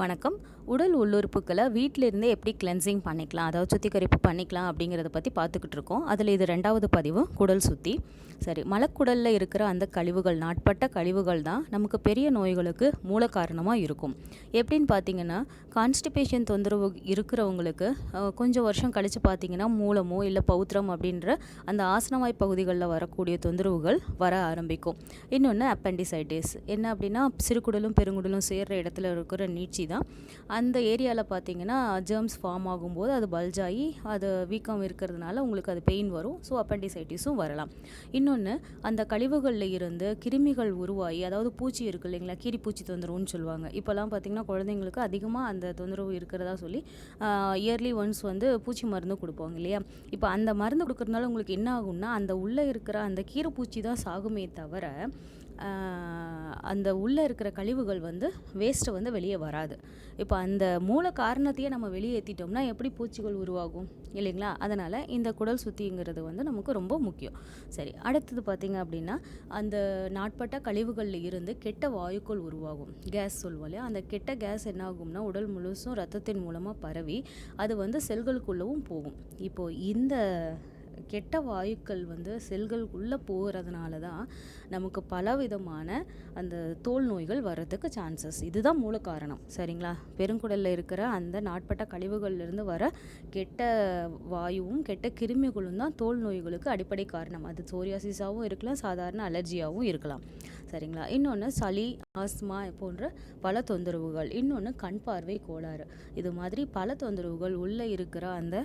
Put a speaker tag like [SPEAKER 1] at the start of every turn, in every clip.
[SPEAKER 1] வணக்கம். உடல் உள்ளுறுப்புக்களை வீட்டிலேருந்தே எப்படி கிளென்சிங் பண்ணிக்கலாம்? அதாவது சுத்திகரிப்பு பண்ணிக்கலாம் அப்படிங்கிறத பற்றி பார்த்துக்கிட்டு இருக்கோம். அதில் இது ரெண்டாவது பதிவு குடல் சுத்தி. சரி மலக்குடலில் இருக்கிற அந்த கழிவுகள் நாட்பட்ட கழிவுகள் தான் நமக்கு பெரிய நோய்களுக்கு மூல காரணமாக இருக்கும். எப்படின்னு பார்த்தீங்கன்னா கான்ஸ்டிபேஷன் தொந்தரவு இருக்கிறவங்களுக்கு கொஞ்சம் வருஷம் கழித்து பார்த்தீங்கன்னா மூலமோ இல்லை பௌத்திரம் அப்படின்ற அந்த ஆசனவாய் பகுதிகளில் வரக்கூடிய தொந்தரவுகள் வர ஆரம்பிக்கும். இன்னொன்று அப்பண்டிசைட்டிஸ் என்ன அப்படின்னா சிறுகுடலும் பெருங்குடலும் சேர்கிற இடத்துல இருக்கிற நீட்சி தான். அந்த ஏரியாவில் பார்த்தீங்கன்னா ஜெர்ம்ஸ் ஃபார்ம் ஆகும்போது அது பல்ஜ் ஆகி அது வீக்கம் இருக்கிறதுனால உங்களுக்கு அது பெயின் வரும். ஸோ அப்பண்டிசைட்டிஸும் வரலாம். இன்னொன்று அந்த கழிவுகளில் இருந்து கிருமிகள் உருவாகி அதாவது பூச்சி இருக்குது இல்லைங்களா கீரி பூச்சி தொந்தரவுன்னு சொல்லுவாங்க. இப்போல்லாம் பார்த்தீங்கன்னா குழந்தைங்களுக்கு அதிகமாக அந்த தொந்தரவு இருக்கிறதா சொல்லி இயர்லி ஒன்ஸ் வந்து பூச்சி மருந்து கொடுப்பாங்க இல்லையா? இப்போ அந்த மருந்து கொடுக்குறதுனால உங்களுக்கு என்ன ஆகும்னா அந்த உள்ளே இருக்கிற அந்த கீரை பூச்சி தான் சாகுமே தவிர அந்த உள்ளே இருக்கிற கழிவுகள் வந்து வேஸ்ட்டு வந்து வெளியே வராது. இப்போ அந்த மூல காரணத்தையே நம்ம வெளியேற்றிட்டோம்னா எப்படி பூச்சிகள் உருவாகும் இல்லைங்களா? அதனால் இந்த குடல் சுத்திங்கிறது வந்து நமக்கு ரொம்ப முக்கியம். சரி அடுத்தது பார்த்திங்க அப்படின்னா அந்த நாட்பட்ட கழிவுகளில் இருந்து கெட்ட வாயுக்கள் உருவாகும். கேஸ் சொல்லுவோம் இல்லையா? அந்த கெட்ட கேஸ் என்ன ஆகும்னா உடல் முழுசும் ரத்தத்தின் மூலமாக பரவி அது வந்து செல்களுக்குள்ளவும் போகும். இப்போது இந்த கெட்ட வாயுக்கள் வந்து செல்களுக்குள்ளே போகிறதுனால தான் நமக்கு பலவிதமான அந்த தோல் நோய்கள் வர்றதுக்கு சான்சஸ். இதுதான் மூல காரணம். சரிங்களா? பெருங்குடலில் இருக்கிற அந்த நாட்பட்ட கழிவுகள்லேருந்து வர கெட்ட வாயுவும் கெட்ட கிருமிகளும் தான் தோல் நோய்களுக்கு அடிப்படை காரணம். அது சோரியாசிஸாகவும் இருக்கலாம் சாதாரண அலர்ஜியாகவும் இருக்கலாம். சரிங்களா? இன்னொன்று சளி ஆஸ்மா போன்ற பல தொந்தரவுகள். இன்னொன்று கண் பார்வை கோளாறு. இது மாதிரி பல தொந்தரவுகள் உள்ளே இருக்கிற அந்த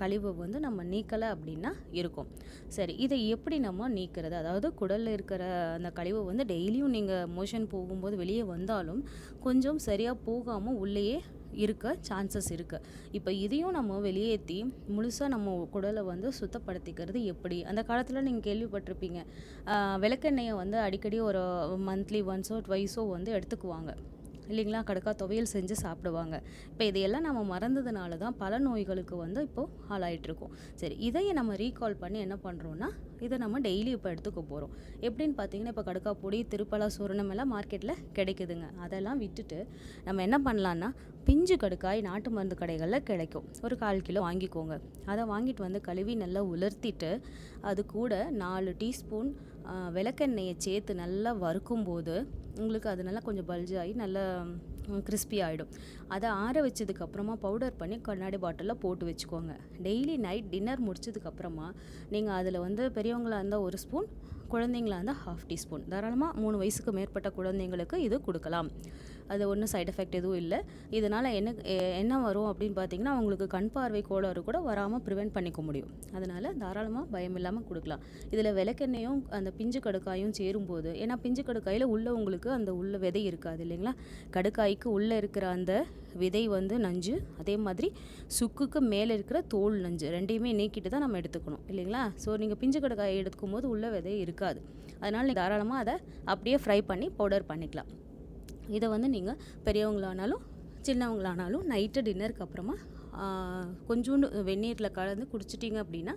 [SPEAKER 1] கழிவு வந்து நம்ம நீக்கலை அப்படின்னா இருக்கும். சரி இதை எப்படி நம்ம நீக்கிறது? அதாவது குடலில் இருக்கிற அந்த கழிவு வந்து டெய்லியும் நீங்கள் மோஷன் போகும்போது வெளியே வந்தாலும் கொஞ்சம் சரியாக போகாமல் உள்ளேயே இருக்க சான்சஸ் இருக்குது இப்போ இதையும் நம்ம வெளியேற்றி முழுசாக நம்ம குடலை வந்து சுத்தப்படுத்திக்கிறது எப்படி? அந்த காலத்தில் நீங்கள் கேள்விப்பட்டிருப்பீங்க. விளக்கெண்ணெயை வந்து அடிக்கடி ஒரு மந்த்லி ஒன்ஸோ ட்வைஸோ வந்து எடுத்துக்குவாங்க. இல்லைங்களா? கடுக்கா துவையல் செஞ்சு சாப்பிடுவாங்க. இப்போ இதையெல்லாம் நம்ம மறந்ததுனால தான் பல நோய்களுக்கு வந்து இப்போது ஆளாயிட்ருக்கோம் சரி இதையே நம்ம ரீகால் பண்ணி என்ன பண்ணுறோன்னா இதை நம்ம டெய்லி இப்போ எடுத்துக்க போகிறோம் எப்படின்னு பார்த்தீங்கன்னா இப்போ கடுக்கா பொடி திருப்பலா சூரணம் எல்லாம் மார்க்கெட்டில் கிடைக்குதுங்க. அதெல்லாம் விட்டுட்டு நம்ம என்ன பண்ணலான்னா பிஞ்சு கடுக்காய் நாட்டு மருந்து கடைகளில் கிடைக்கும். ஒரு கால் கிலோ வாங்கிக்கோங்க. அதை வாங்கிட்டு வந்து கழுவி நல்லா உலர்த்திட்டு அது கூட நாலு டீஸ்பூன் விளக்கெண்ணெயை சேர்த்து நல்லா வறுக்கும்போது உங்களுக்கு அது நல்லா கொஞ்சம் பல்ஜ் ஆகி நல்லா கிறிஸ்பி ஆகிடும் அதை ஆற வச்சதுக்கப்புறமா பவுடர் பண்ணி கண்ணாடி பாட்டிலில் போட்டு வச்சுக்கோங்க. டெய்லி நைட் டின்னர் முடிச்சதுக்கப்புறமா நீங்கள் அதில் வந்து பெரியவங்களாக இருந்தால் ஒரு ஸ்பூன் குழந்தைங்களா இருந்தால் ஹாஃப் டீஸ்பூன் தாராளமாக மூணு வயசுக்கு மேற்பட்ட குழந்தைங்களுக்கு இது கொடுக்கலாம். அது ஒன்றும் சைட் எஃபெக்ட் எதுவும் இல்லை. இதனால் என்ன என்ன வரும் அப்படின்னு பார்த்தீங்கன்னா அவங்களுக்கு கண் பார்வை கோளாறு கூட வராமல் ப்ரிவெண்ட் பண்ணிக்க முடியும். அதனால் தாராளமாக பயம் இல்லாமல் கொடுக்கலாம். இதில் விளக்கெண்ணையும் அந்த பிஞ்சு கடுக்காயும் சேரும்போது ஏன்னா பிஞ்சு கடுக்காயில் உள்ள உங்களுக்கு அந்த உள்ள விதை இருக்காது இல்லைங்களா? கடுக்காய்க்கு உள்ளே இருக்கிற அந்த விதை வந்து நஞ்சு அதே மாதிரி சுக்குக்கு மேலே இருக்கிற தோல் நஞ்சு ரெண்டையுமே நீக்கிட்டு தான் நம்ம எடுத்துக்கணும் இல்லைங்களா? ஸோ நீங்கள் பிஞ்சு கடுக்காயை எடுக்கும் போது உள்ள விதை இருக்காது. அதனால் நீங்கள் தாராளமாக அதை அப்படியே ஃப்ரை பண்ணி பவுடர் பண்ணிக்கலாம். இதை வந்து நீங்கள் பெரியவங்களானாலும் சின்னவங்களானாலும் நைட்டு டின்னருக்கு அப்புறமா கொஞ்சோண்டு வெந்நீரில் கலந்து குடிச்சிட்டிங்க அப்படின்னா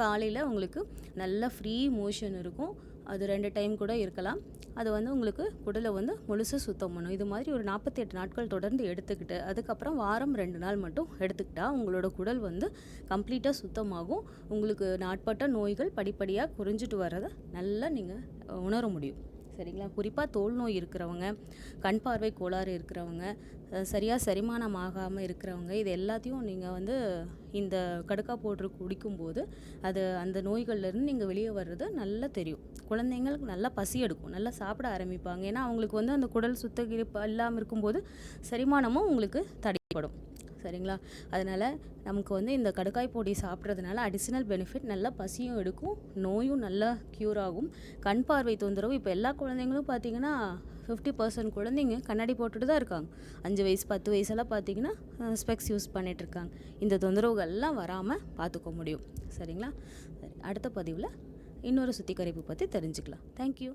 [SPEAKER 1] காலையில் உங்களுக்கு நல்ல ஃப்ரீ மோஷன் இருக்கும். அது ரெண்டு டைம் கூட இருக்கலாம். அது வந்து உங்களுக்கு குடலை வந்து முழுசாக சுத்தம் பண்ணும். இது மாதிரி ஒரு நாற்பத்தி எட்டு நாட்கள் தொடர்ந்து எடுத்துக்கிட்டு அதுக்கப்புறம் வாரம் ரெண்டு நாள் மட்டும் எடுத்துக்கிட்டால் உங்களோட குடல் வந்து கம்ப்ளீட்டாக சுத்தமாகும். உங்களுக்கு நாட்பட்ட நோய்கள் படிப்படியாக குறைஞ்சிட்டு வர்றதை நல்லா நீங்கள் உணர முடியும். சரிங்களா? குறிப்பாக தோல் நோய் இருக்கிறவங்க கண் பார்வை கோளாறு இருக்கிறவங்க சரியாக செரிமானம் ஆகாமல் இருக்கிறவங்க இது எல்லாத்தையும் நீங்கள் வந்து இந்த கடுக்கா போட்டு குடிக்கும்போது அது அந்த நோய்கள்லேருந்து நீங்கள் வெளியே வர்றது நல்லா தெரியும். குழந்தைங்களுக்கு நல்லா பசி எடுக்கும் நல்லா சாப்பிட ஆரம்பிப்பாங்க. ஏன்னா அவங்களுக்கு வந்து அந்த குடல் சுத்தகிரிப்பு இல்லாமல் இருக்கும்போது செரிமானமும் உங்களுக்கு தடைப்படும் சரிங்களா? அதனால் நமக்கு வந்து இந்த கடுக்காய் பொடி சாப்பிட்றதுனால அடிஷ்னல் பெனிஃபிட் நல்லா பசியும் எடுக்கும் நோயும் நல்லா க்யூர் ஆகும். கண் பார்வை தொந்தரவு இப்போ எல்லா குழந்தைங்களும் பார்த்தீங்கன்னா ஃபிஃப்டி பர்சன்ட் குழந்தைங்க கண்ணாடி போட்டுட்டு தான் இருக்காங்க. அஞ்சு வயசு பத்து வயசெல்லாம் பார்த்தீங்கன்னா ஸ்பெக்ஸ் யூஸ் பண்ணிகிட்ருக்காங்க இந்த தொந்தரவுகள்லாம் வராமல் பார்த்துக்க முடியும். சரிங்களா? சரி அடுத்த பதிவில் இன்னொரு சுத்திகரிப்பு பற்றி தெரிஞ்சுக்கலாம். தேங்க்யூ